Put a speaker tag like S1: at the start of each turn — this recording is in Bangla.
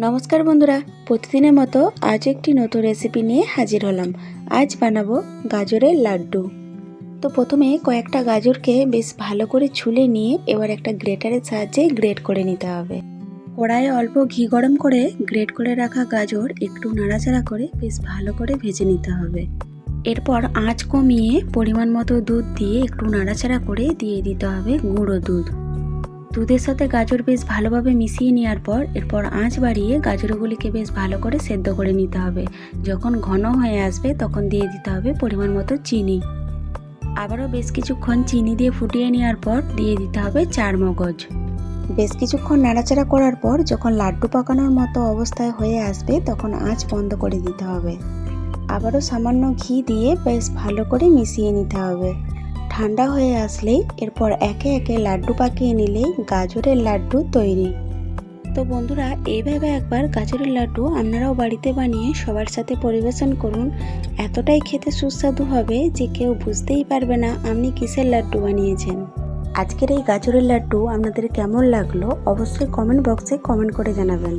S1: নমস্কার বন্ধুরা, প্রতিদিনের মতো আজ একটি নতুন রেসিপি নিয়ে হাজির হলাম। আজ বানাবো গাজরের লাড্ডু। তো প্রথমে কয়েকটা গাজরকে বেশ ভালো করে ছুলে নিয়ে এবার একটা গ্রেটারের সাহায্যে গ্রেট করে নিতে হবে। কড়াইয়ে অল্প ঘি গরম করে গ্রেট করে রাখা গাজর একটু নাড়াচাড়া করে বেশ ভালো করে ভেজে নিতে হবে। এরপর আঁচ কমিয়ে পরিমাণ মতো দুধ দিয়ে একটু নাড়াচাড়া করে দিয়ে দিতে হবে গুঁড়ো দুধ। দুধের সাথে গাজর বেশ ভালোভাবে মিশিয়ে নেওয়ার পর, এরপর আঁচ বাড়িয়ে গাজরগুলিকে বেশ ভালো করে সেদ্ধ করে নিতে হবে। যখন ঘন হয়ে আসবে, তখন দিয়ে দিতে হবে পরিমাণ মতো চিনি। আবারও বেশ কিছুক্ষণ চিনি দিয়ে ফুটিয়ে নেওয়ার পর, দিয়ে দিতে হবে চার মগজ। বেশ কিছুক্ষণ নাড়াচাড়া করার পর, যখন লাড্ডু পাকানোর মতো অবস্থায় হয়ে আসবে, তখন আঁচ বন্ধ করে দিতে হবে। আবারও সামান্য ঘি দিয়ে বেশ ভালো করে মিশিয়ে নিতে হবে। ঠান্ডা হয়ে আসলেই এরপর একে একে লাড্ডু পাকিয়ে নিলেই গাজরের লাড্ডু তৈরি। তো বন্ধুরা এইভাবে একবার গাজরের লাড্ডু আপনারাও বাড়িতে বানিয়ে সবার সাথে পরিবেশন করুন। এতটাই খেতে সুস্বাদু হবে যে কেউ বুঝতেই পারবে না আপনি কিসের লাড্ডু বানিয়েছেন। আজকের এই গাজরের লাড্ডু আপনাদের কেমন লাগল অবশ্যই কমেন্ট বক্সে কমেন্ট করে জানাবেন।